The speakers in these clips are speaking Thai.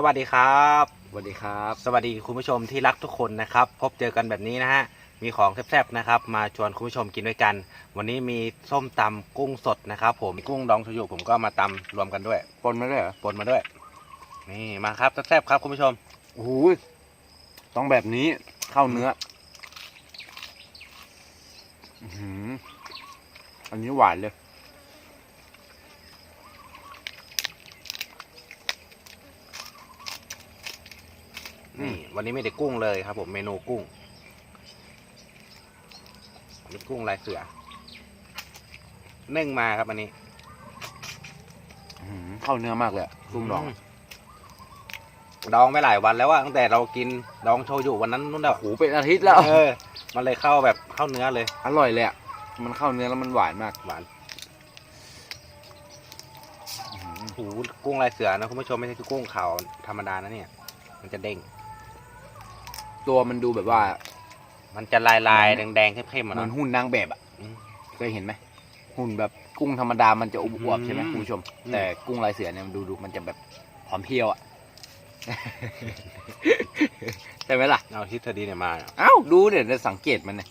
สวัสดีครับ สวัสดีครับ สวัสดีคุณผู้ชมที่รักทุกคนนะครับ พบเจอกันแบบนี้นะฮะ มีของแซ่บๆนะครับ มาชวนคุณผู้ชมกินด้วยกัน วันนี้มีส้มตำกุ้งสดนะครับ ผม กุ้งดองชโยผมก็มาตำรวมกันด้วย ปนมาด้วยเหรอปนมาด้วย นี่มาครับแซ่บๆครับคุณผู้ชม โอ้โหต้องแบบนี้เข้าเนื้ออื้อหืออันนี้หวานเลย นี่ วันนี้ไม่ได้กุ้งเลยครับ ผมเมนูกุ้งอันนี้กุ้งลายเสือนึ่งมาครับอันนี้อื้อหือเข้าเนื้อมากเลยอะกุ้งดองมดองไม่หลายวันแล้วอะตั้งแต่เรากินดองโชยุวันนั้นนู่นแหละโอ้โหเป็นอาทิตย์แล้วเออ มันเลยเข้าแบบเข้าเนื้อเลย อร่อยเลยอะมันเข้าเนื้อแล้วมันหวานมากหวานอื้อหือหูกุ้งลายเสือนะคุณผู้ชมไม่ใช่กุ้งขาวธรรมดานะเนี่ย มันจะเด้ง ตัวมันดูแบบว่า มันจะลายลายๆแดงๆเข้มๆเหอะมือนเนาะหุ่นนางแบบอะอืมเคยเห็นไหมหุ่นแบบกุ้งธรรมดามันจะอวบๆใช่ไหมอืมคุณผู้ชมอืมแต่กุ้งลายเสือเนี่ยมันดูดูมันจะแบบหอมเพรียวอะใช่ไหมล่ะเอาทฤษฎีเนี่ยมาอะเอ้าดูเดี๋ยวจะสังเกตมันเนี่ย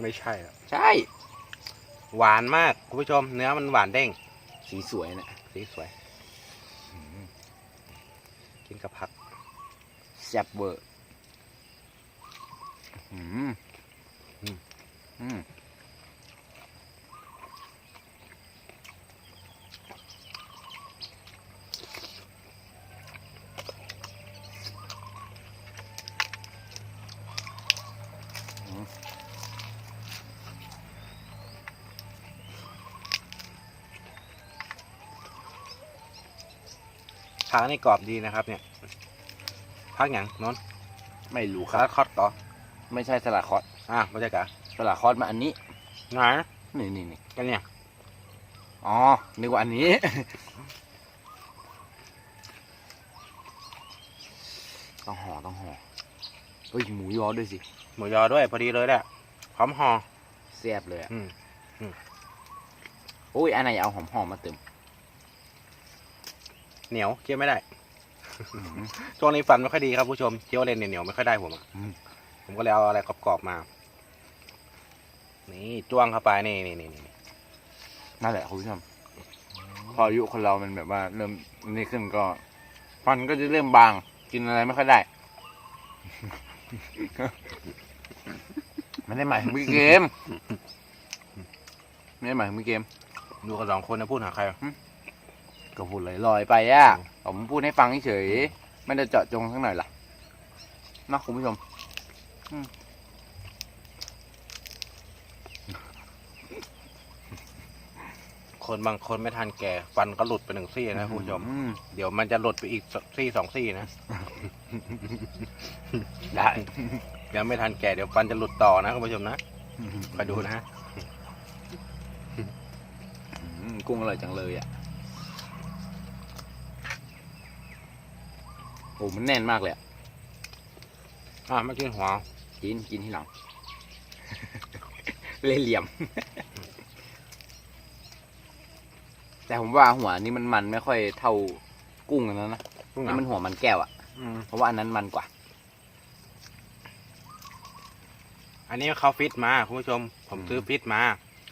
ไม่ใช่อะใช่ หวานมากคุณผู้ชม เนื้อมันหวานเด้งสีสวยเนี่ยสีสวย กินกับผักแซ่บเวอร์ อืมอืมผักนี่กรอบดีนะครับ เนี่ยผักอย่างนนท์ไม่รู้ครับคอตต่อ ไม่ใช่สลัดคอสอะไม่ใช่กะสลัดคอสมาอันนี้ไหนนี่นี่นี่กันเนี่ยอ๋อนึกว่าอันนี้ ต้องห่อต้องห่อเฮ้ยหมูยอด้วยสิหมูยอด้วยพอดีเลยแหละพร้อมห่อแซ่บเลยอะอืมโอ้ยอันไหนเอาหอมหอมๆมาเติมเหนียวเคี้ยวไม่ได้ช่วงนี้ฟันไม่ค่อยดีครับผู้ชมเคี้ยวเลนเหนียวๆไม่ค่อยได้ผมอะอืม ผมก็เลยเอาอะไรกรอบๆมา นี่จ้วงเข้าไปนี่นี่นี่นี่นั่นแหละคุณผู้ชมพออายุคนเรามันแบบว่า เริ่มนี่ขึ้นก็ ฟันก็จะเริ่มบาง กินอะไรไม่ค่อยได้ ไม่ได้หมายถึงพี่เกมไม่ได้หมายถึงพี่เกม ดูกันสองคนนะพูดหาใครอะก็พูดลอยๆไปอะผมพูดให้ฟังเฉยๆไม่ได้เจาะจงสักหน่อยล่ะนะคุณผู้ชม คนบางคนไม่ทันแก่ ฟันก็หลุดไปหนึ่งซี่นะคุณผู้ชมอืเดี๋ยวมันจะหลุดไปอีกซี่สองซี่นะ ได้ยังไม่ทันแก่เดี๋ยวฟันจะหลุดต่อนะคุณผู้ชมนะคอยดูนะอืมกุ้งอร่อยจังเลยอะโอ้มันแน่นมากเลยอะอะไม่กินหัว กินกินที่หลัง เล่ห์เหลี่ยม แต่ผมว่าหัวนี้มันมันไม่ค่อยเท่ากุ้งอันนั้นนะกุ้งนี่อะมันหัวมันแก้วอะอืมเพราะว่าอันนั้นมันกว่า อันนี้เขาฟิตมาคุณผู้ชมผมอืมซื้อฟิตมา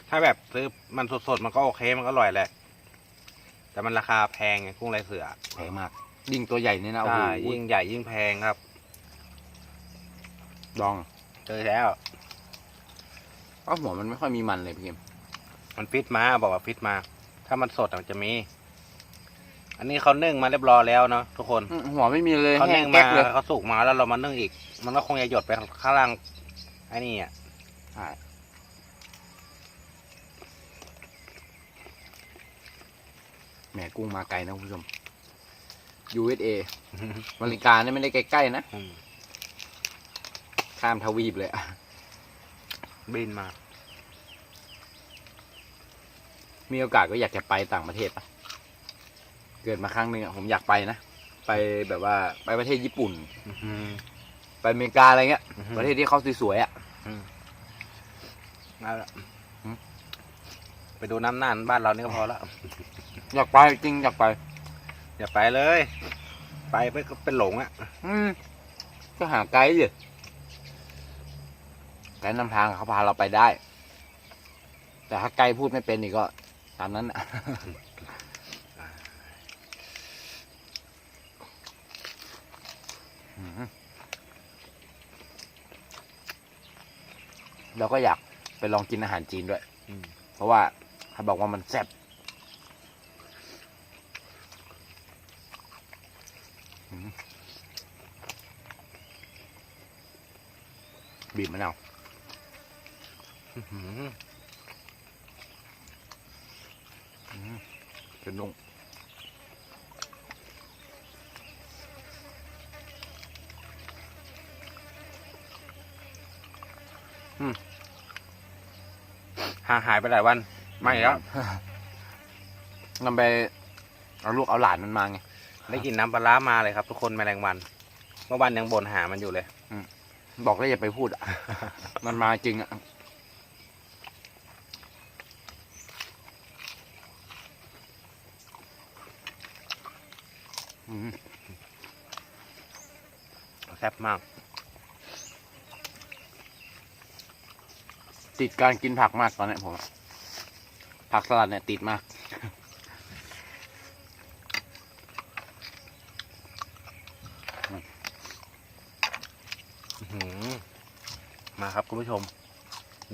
ถ้าแบบซื้อมันสดๆมันก็โอเคมันก็อร่อยแหละ แต่มันราคาแพงไงกุ้งลายเสือแพงมาก ยิ่งตัวใหญ่เนี่ยนะโอ้ใช่โหยิ่งใหญ่ยิ่งแพงครับ ดอง เจอแล้วเพราะหัวมันไม่ค่อยมีมันเลยพี่เกมมันฟิตมาบอกว่าฟิตมา ถ้ามันสดอะมันจะมี อันนี้เขานึ่งมาเรียบร้อยแล้วเนาะทุกคนอืมหัวไม่มีเลยเขาแห้นึ่งงแก๊มากเลยเขาสุกมาแล้วเรามานึ่งอีก มันก็คงจะหยดไปข้างล่างไอ้นี่อะใช่แหมกุ้งมาไกลนะคุณผู้ชม USA บริการนี่ไม่ได้ใกล้ๆนะ อืม ข้ามทวีปเลยอะบินมา มีโอกาสก็อยากจะไปต่างประเทศปะเกิดมาครั้งหนึ่งอะผมอยากไปนะ ไปแบบว่าไปประเทศญี่ปุ่น อืมไปอเมริกาอะไรเงี้ย อือฮึ ประเทศที่เขาสวยๆอะ เอาละหืม ไปดูน้ำน่านบ้านเรานี่ก็พอแล้วอยากไปจริงอยากไป อย่าไปเลย ไปไปก็เป็นหลงอะ อืมก็หาไกด์เลย ไกด์นำทางเขาพาเราไปได้ แต่ถ้าไกด์พูดไม่เป็นนี่ก็ตามนั้นนะเราก็อยากไปลองกินอาหารจีนด้วย เพราะว่าเขาบอกว่ามันแซ่บบีบมะนาว อื้อหือจะนุ่งห่างหายไปหลายวัน ไม่แล้วนำไป เอาลูกเอาหลานมันมาไง ได้กินน้ำปลาร้ามาเลยครับ ทุกคนแมลงวัน เมื่อวันยังบ่นหามันอยู่เลย บอกแล้วอย่าไปพูดอะมันมาจริงอะ แซ่บมาก ติดการกินผักมากตอนนี้ผมอะผักสลัดเนี่ยติดมากอื้อหือมาครับคุณผู้ชม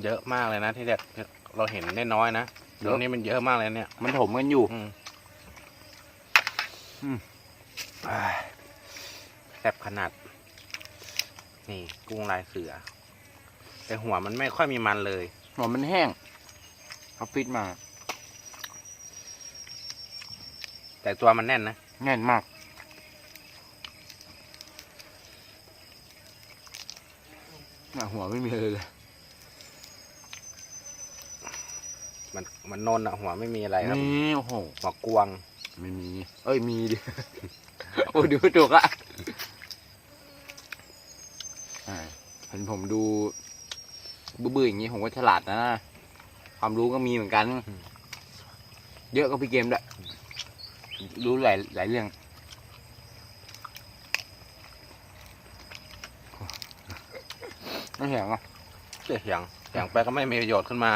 เยอะมากเลยนะที่เด็กเราเห็นน้อยๆนะเยตรอะงนี้มันเยอะมากเลยเนี่ย มันถมกันอยู่ อืมอืมอ่า แซ่บขนาด นี่กุ้งลายเสือ แต่หัวมันไม่ค่อยมีมันเลย หัวมันแห้งเขาฟิตมา แต่ตัวมันแน่นนะ แน่นมากน่ะหัวไม่มีเลยเลย มันมันนนอะหัวไม่มีอะไรครับนี่โอ้โหหัวกวาง ไม่มี เอ้ยมีดิ โอ้ดูถูกอะอ่าเห็นผมดูบื้อๆอย่างนี้ผมก็ฉลาดนะ ความรู้ก็มีเหมือนกัน เยอะก็พี่เกมด้วยรู้หลายหลายเรื่องไม่เห็นอะเสียงเสียงไปก็ไม่มีประโยชน์ขึ้นมา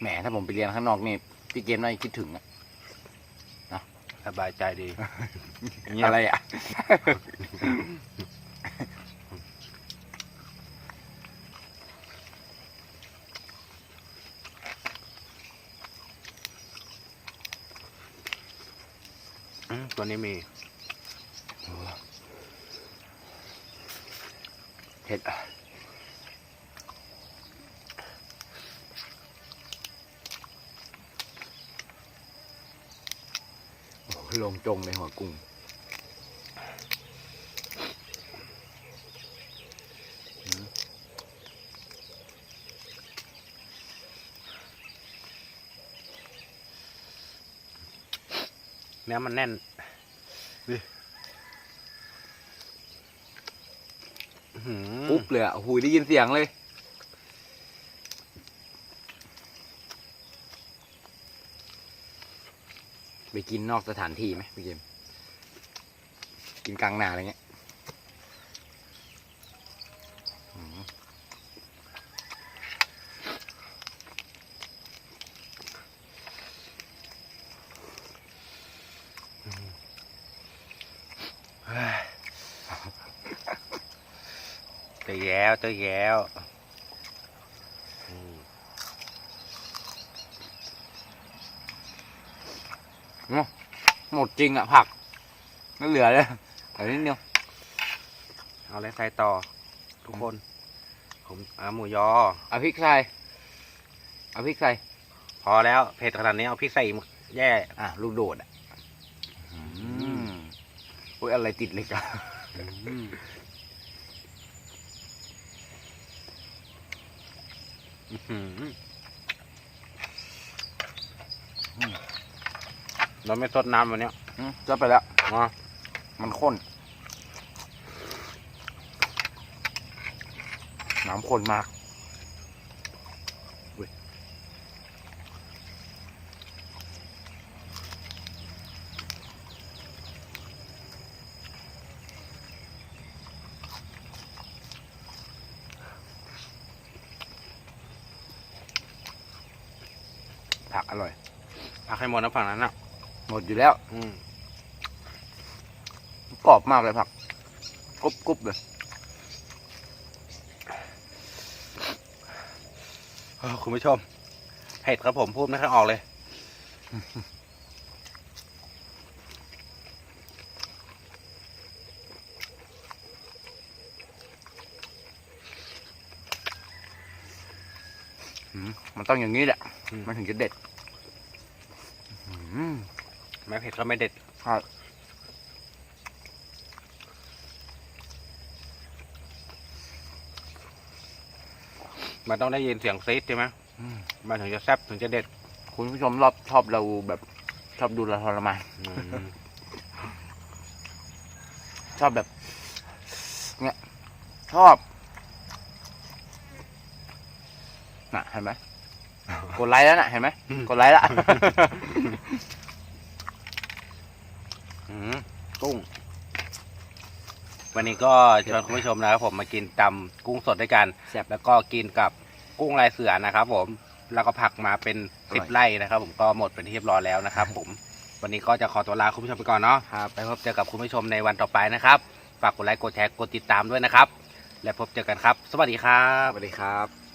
แหมถ้าผมไปเรียนข้างนอกนี่พี่เกมน่าจะคิดถึงอะสบายใจดีอะไรอะ อืมตัวนี้มี เผ็ดอะโอ้โหลงจงในหัวกุ้งเนื้อมันแน่นดิอื้อหือ ปุ๊บเลยอะหูได้ยินเสียงเลย ไปกินนอกสถานที่ไหมพี่เกมกินกลางนาอะไรเงี้ย เจอแย้วเจอแย้วอืมหมดจริงอะผักไม่เหลือเลยเหลือนิดเดียวเอาอะไรใส่ต่อ ทุกคน ผมเอาหมูยอเอาพริกใส่เอาพริกใส่พอแล้วเผ็ดขนาดนี้เอาพริกใส่อีกแย่อะลูกโดดอะอืมโอ้ยอะไรติดเลยจ้ะ อืม อื้อหือ เราไม่สดน้ำวันเนี้ยอืมจะไปแล้วอ๋อมันข้น น้ำข้นมาก ผักอร่อยพักให้หมดนะฝั่งนั้นอะ หมดอยู่แล้ว อืมกรอบมากเลยผักกรุบกรุบเลยเออคุณผู้ชมเผ็ดครับผมพูดไม่ค่อยออกเลยอืมมันต้องอย่างนี้แหละอืมมันถึงจะเด็ดอืม ไม่เผ็ดก็ไม่เด็ดครับมันต้องได้ยินเสียงซีดใช่ไหมอืมมันถึงจะแซ่บถึงจะเด็ด คุณผู้ชมรอบชอบเราแบบชอบดูเราทรมานอืมชอบแบบ เนี่ย ชอบ น่ะเห็นไหม กดไลค์แล้วน่ะเห็นไหมกดไลค์แล้วอืมกุ้ง วันนี้ก็ชวนคุณผู้ชมนะครับผมมากินตำกุ้งสดด้วยกันแซ่บแล้วก็กินกับกุ้งลายเสือนะครับผมแล้วก็ผักมาเป็นอร่สิอบยไร่นะครับ ผมก็หมดเป็นที่เรียบร้อยแล้วนะครับผมวันนี้ก็จะขอตัวลาคุณผู้ชมไปก่อนเนาะครับไปพบเจอกับคุณผู้ชมในวันต่อไปนะครับฝากกดไลค์กดแชร์กดติดตามด้วยนะครับ และพบเจอกันครับ สวัสดีครับสวัสดีครับ